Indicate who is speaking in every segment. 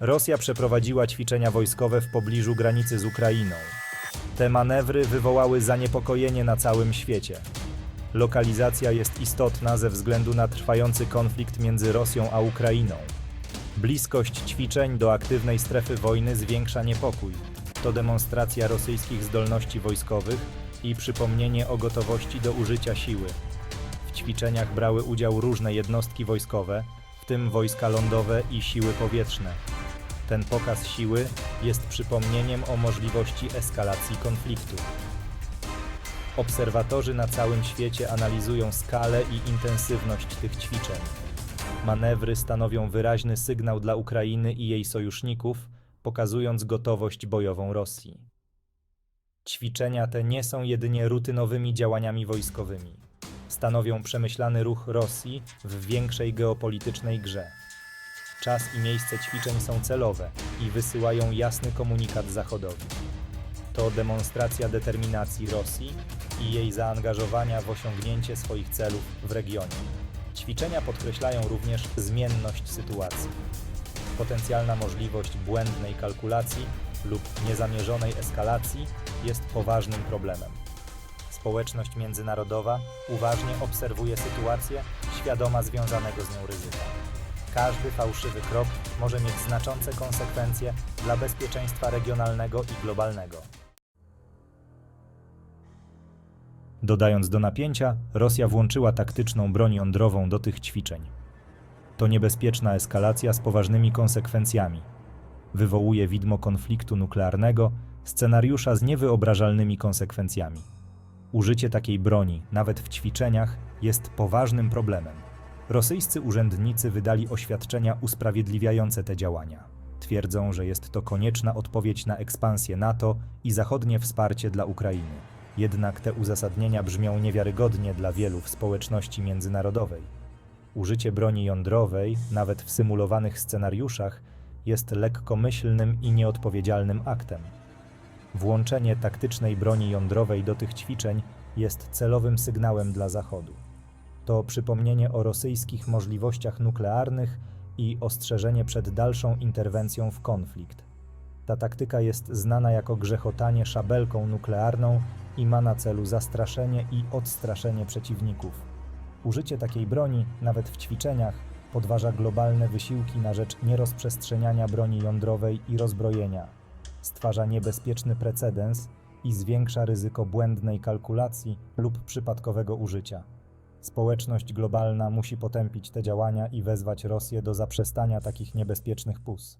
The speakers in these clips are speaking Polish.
Speaker 1: Rosja przeprowadziła ćwiczenia wojskowe w pobliżu granicy z Ukrainą. Te manewry wywołały zaniepokojenie na całym świecie. Lokalizacja jest istotna ze względu na trwający konflikt między Rosją a Ukrainą. Bliskość ćwiczeń do aktywnej strefy wojny zwiększa niepokój. To demonstracja rosyjskich zdolności wojskowych i przypomnienie o gotowości do użycia siły. W ćwiczeniach brały udział różne jednostki wojskowe, w tym wojska lądowe i siły powietrzne. Ten pokaz siły jest przypomnieniem o możliwości eskalacji konfliktu. Obserwatorzy na całym świecie analizują skalę i intensywność tych ćwiczeń. Manewry stanowią wyraźny sygnał dla Ukrainy i jej sojuszników, pokazując gotowość bojową Rosji. Ćwiczenia te nie są jedynie rutynowymi działaniami wojskowymi. Stanowią przemyślany ruch Rosji w większej geopolitycznej grze. Czas i miejsce ćwiczeń są celowe i wysyłają jasny komunikat Zachodowi. To demonstracja determinacji Rosji i jej zaangażowania w osiągnięcie swoich celów w regionie. Ćwiczenia podkreślają również zmienność sytuacji. Potencjalna możliwość błędnej kalkulacji lub niezamierzonej eskalacji jest poważnym problemem. Społeczność międzynarodowa uważnie obserwuje sytuację, świadoma związanego z nią ryzyka. Każdy fałszywy krok może mieć znaczące konsekwencje dla bezpieczeństwa regionalnego i globalnego. Dodając do napięcia, Rosja włączyła taktyczną broń jądrową do tych ćwiczeń. To niebezpieczna eskalacja z poważnymi konsekwencjami. Wywołuje widmo konfliktu nuklearnego, scenariusza z niewyobrażalnymi konsekwencjami. Użycie takiej broni, nawet w ćwiczeniach, jest poważnym problemem. Rosyjscy urzędnicy wydali oświadczenia usprawiedliwiające te działania. Twierdzą, że jest to konieczna odpowiedź na ekspansję NATO i zachodnie wsparcie dla Ukrainy. Jednak te uzasadnienia brzmią niewiarygodnie dla wielu w społeczności międzynarodowej. Użycie broni jądrowej, nawet w symulowanych scenariuszach, jest lekkomyślnym i nieodpowiedzialnym aktem. Włączenie taktycznej broni jądrowej do tych ćwiczeń jest celowym sygnałem dla Zachodu. To przypomnienie o rosyjskich możliwościach nuklearnych i ostrzeżenie przed dalszą interwencją w konflikt. Ta taktyka jest znana jako grzechotanie szabelką nuklearną i ma na celu zastraszenie i odstraszenie przeciwników. Użycie takiej broni, nawet w ćwiczeniach, podważa globalne wysiłki na rzecz nierozprzestrzeniania broni jądrowej i rozbrojenia, stwarza niebezpieczny precedens i zwiększa ryzyko błędnej kalkulacji lub przypadkowego użycia. Społeczność globalna musi potępić te działania i wezwać Rosję do zaprzestania takich niebezpiecznych pus.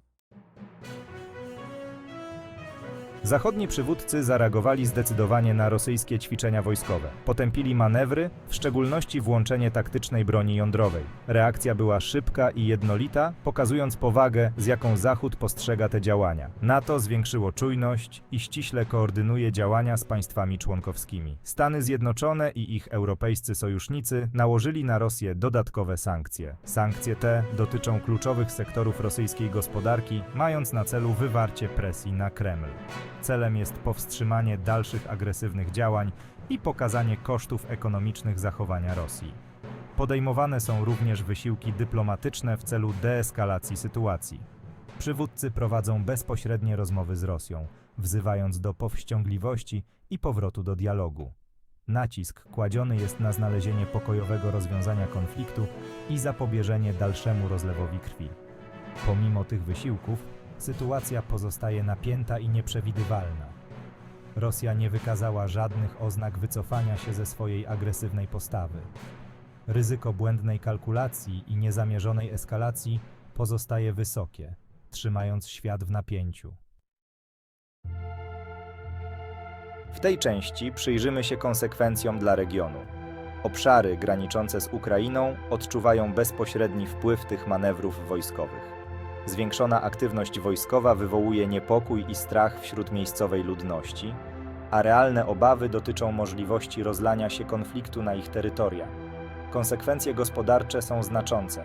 Speaker 1: Zachodni przywódcy zareagowali zdecydowanie na rosyjskie ćwiczenia wojskowe. Potępili manewry, w szczególności włączenie taktycznej broni jądrowej. Reakcja była szybka i jednolita, pokazując powagę, z jaką Zachód postrzega te działania. NATO zwiększyło czujność i ściśle koordynuje działania z państwami członkowskimi. Stany Zjednoczone i ich europejscy sojusznicy nałożyli na Rosję dodatkowe sankcje. Sankcje te dotyczą kluczowych sektorów rosyjskiej gospodarki, mając na celu wywarcie presji na Kreml. Celem jest powstrzymanie dalszych agresywnych działań i pokazanie kosztów ekonomicznych zachowania Rosji. Podejmowane są również wysiłki dyplomatyczne w celu deeskalacji sytuacji. Przywódcy prowadzą bezpośrednie rozmowy z Rosją, wzywając do powściągliwości i powrotu do dialogu. Nacisk kładziony jest na znalezienie pokojowego rozwiązania konfliktu i zapobieżenie dalszemu rozlewowi krwi. Pomimo tych wysiłków, sytuacja pozostaje napięta i nieprzewidywalna. Rosja nie wykazała żadnych oznak wycofania się ze swojej agresywnej postawy. Ryzyko błędnej kalkulacji i niezamierzonej eskalacji pozostaje wysokie, trzymając świat w napięciu. W tej części przyjrzymy się konsekwencjom dla regionu. Obszary graniczące z Ukrainą odczuwają bezpośredni wpływ tych manewrów wojskowych. Zwiększona aktywność wojskowa wywołuje niepokój i strach wśród miejscowej ludności, a realne obawy dotyczą możliwości rozlania się konfliktu na ich terytoria. Konsekwencje gospodarcze są znaczące.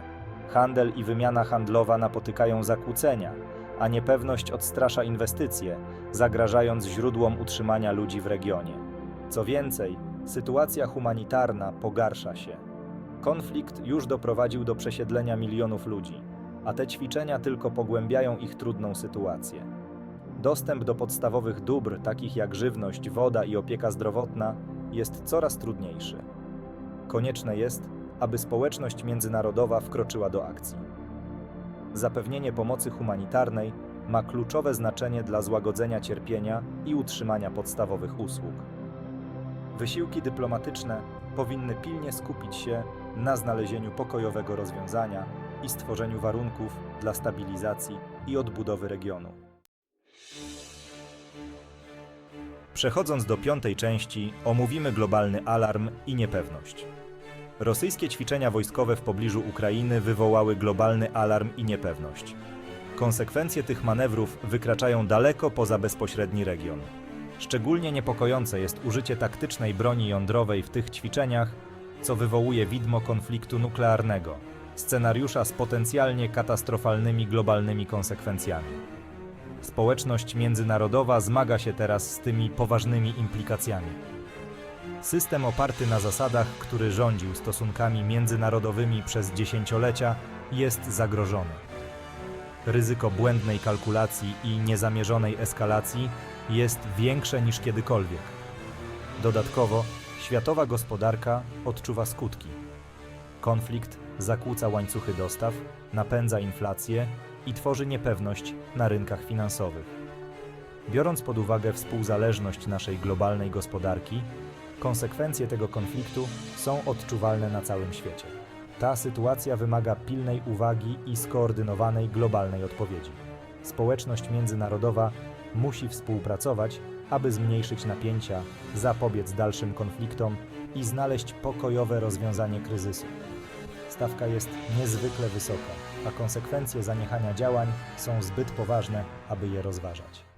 Speaker 1: Handel i wymiana handlowa napotykają zakłócenia, a niepewność odstrasza inwestycje, zagrażając źródłom utrzymania ludzi w regionie. Co więcej, sytuacja humanitarna pogarsza się. Konflikt już doprowadził do przesiedlenia milionów ludzi. A te ćwiczenia tylko pogłębiają ich trudną sytuację. Dostęp do podstawowych dóbr, takich jak żywność, woda i opieka zdrowotna, jest coraz trudniejszy. Konieczne jest, aby społeczność międzynarodowa wkroczyła do akcji. Zapewnienie pomocy humanitarnej ma kluczowe znaczenie dla złagodzenia cierpienia i utrzymania podstawowych usług. Wysiłki dyplomatyczne powinny pilnie skupić się na znalezieniu pokojowego rozwiązania i stworzeniu warunków dla stabilizacji i odbudowy regionu. Przechodząc do piątej części, omówimy globalny alarm i niepewność. Rosyjskie ćwiczenia wojskowe w pobliżu Ukrainy wywołały globalny alarm i niepewność. Konsekwencje tych manewrów wykraczają daleko poza bezpośredni region. Szczególnie niepokojące jest użycie taktycznej broni jądrowej w tych ćwiczeniach, co wywołuje widmo konfliktu nuklearnego, scenariusza z potencjalnie katastrofalnymi globalnymi konsekwencjami. Społeczność międzynarodowa zmaga się teraz z tymi poważnymi implikacjami. System oparty na zasadach, który rządził stosunkami międzynarodowymi przez dziesięciolecia, jest zagrożony. Ryzyko błędnej kalkulacji i niezamierzonej eskalacji jest większe niż kiedykolwiek. Dodatkowo, światowa gospodarka odczuwa skutki. Konflikt zakłóca łańcuchy dostaw, napędza inflację i tworzy niepewność na rynkach finansowych. Biorąc pod uwagę współzależność naszej globalnej gospodarki, konsekwencje tego konfliktu są odczuwalne na całym świecie. Ta sytuacja wymaga pilnej uwagi i skoordynowanej globalnej odpowiedzi. Społeczność międzynarodowa musi współpracować, aby zmniejszyć napięcia, zapobiec dalszym konfliktom i znaleźć pokojowe rozwiązanie kryzysu. Stawka jest niezwykle wysoka, a konsekwencje zaniechania działań są zbyt poważne, aby je rozważać.